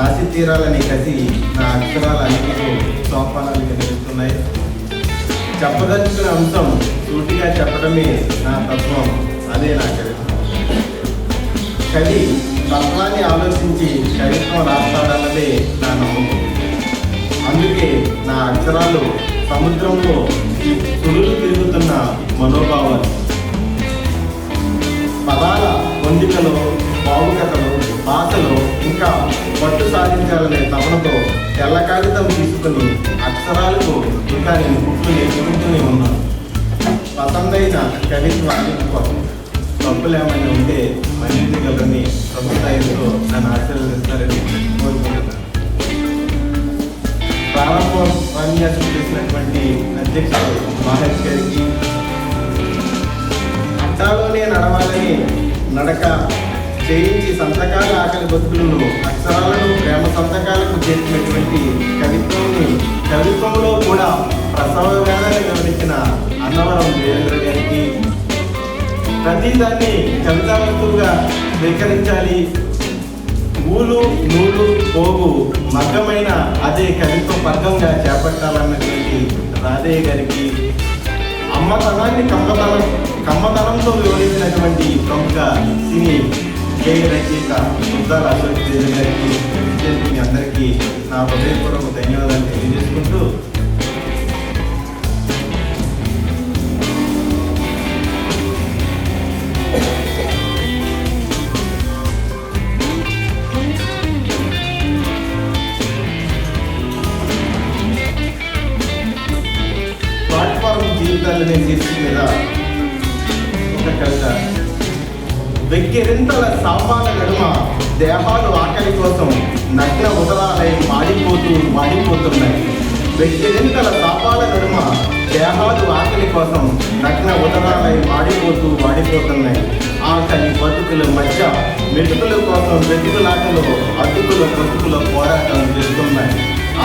రాసి తీరాలని కసి నా అక్షరాల అనేక సోపానాలు కనిపిస్తున్నాయి. చెప్పదలుచుకున్న అంశం సూటిగా చెప్పడమే నా తత్వం అదే నా కవిత్వం కవి తత్వాన్ని ఆలోచించి కవిత్వం రాస్తాడన్నదే నా నమ్మకం. అందుకే నా అక్షరాలు సముద్రంలో తుడులు తిరుగుతున్న మనోభావాలు. పదాల పొందికలు బావుకథలు భాష తెల్ల కాగితం తీసుకుని అక్షరాలకు ఇంకా నేను పుట్లు నేర్చుకుంటూనే ఉన్నాను పసందైన కవిత్వాన్ని తప్పులు ఏమైనా ఉంటే మన్నించగలరని ప్రభుత్వంలో నన్ను ఆశీర్వదిస్తారని కోరుకుంటున్నాను. ప్రారంభ చేసినటువంటి అధ్యక్షుడు మహేష్ గారికి అట్టాలోనే నడవాలని నడక చేయించి సంతకాల ఆకలి బతుకులను అక్షరాలను ప్రేమ సంతకాలకు చేసినటువంటి కవిత్వాన్ని కవిత్వంలో కూడా ప్రసవ వేదాన్ని వివరించిన అన్నవరం దేవేంద్ర గారికి ప్రతిదాన్ని కవితా వస్తువుగా స్వీకరించాలి. ఊలు నూలు పోగు మగ్గమైన అదే కవిత్వ పగ్గంగా చేపట్టాలన్నటువంటి రాధయ్య గారికి అమ్మతనాన్ని కమ్మతనం కమ్మతనంతో వివరించినటువంటి ప్రముఖ సినీ గేయ రచయిత ముద్దాల అశోక్ తేజ గారికి విద్యార్థి మీ అందరికీ నా హృదయపూర్వక ధన్యవాదాలు తెలియజేసుకుంటూ ప్లాట్ఫామ్ జీవితాలు అనే శీర్షిక మీద ఒక కవిత. వెక్కిరింతల సాపాల నడుమ దేహాలు ఆకలి కోసం నగ్న ఉదరాలై మాడిపోతూ మాడిపోతున్నాయి. వెక్కిరింతల సాపాల నడుమ దేహాలు ఆకలి కోసం నగ్న ఉదరాలై మాడిపోతూ మాడిపోతున్నాయి. ఆకలి బతుకుల మధ్య మెతుకుల కోసం వెతుకులాటలో అతుకుల బతుకుల పోరాటం చేస్తున్నాయి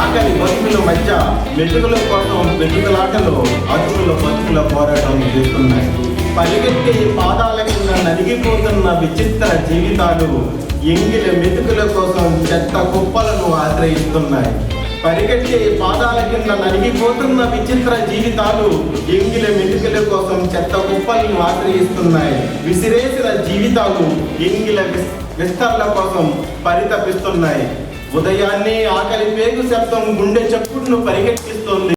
ఆకలి బతుకుల మధ్య మెతుకుల కోసం వెతుకులాటలో అతుకుల బతుకుల పోరాటం చేస్తున్నాయి పరిగెత్తి పాదాల కింద నలిగిపోతున్న విచిత్ర జీవితాలు ఎంగిల మెతుకుల కోసం చెత్త కుప్పలను ఆశ్రయిస్తున్నాయి. పరిగెత్తే పాదాల కింద నలిగిపోతున్న విచిత్ర జీవితాలు ఎంగిల మెతుకుల కోసం చెత్త కుప్పలను ఆశ్రయిస్తున్నాయి. విసిరేసిన జీవితాలు ఎంగిల విస్తరణ కోసం పరితపిస్తున్నాయి. ఉదయాన్నే ఆకలి పేగు శబ్దం గుండె చప్పుడును పరిగెత్తిస్తుంది.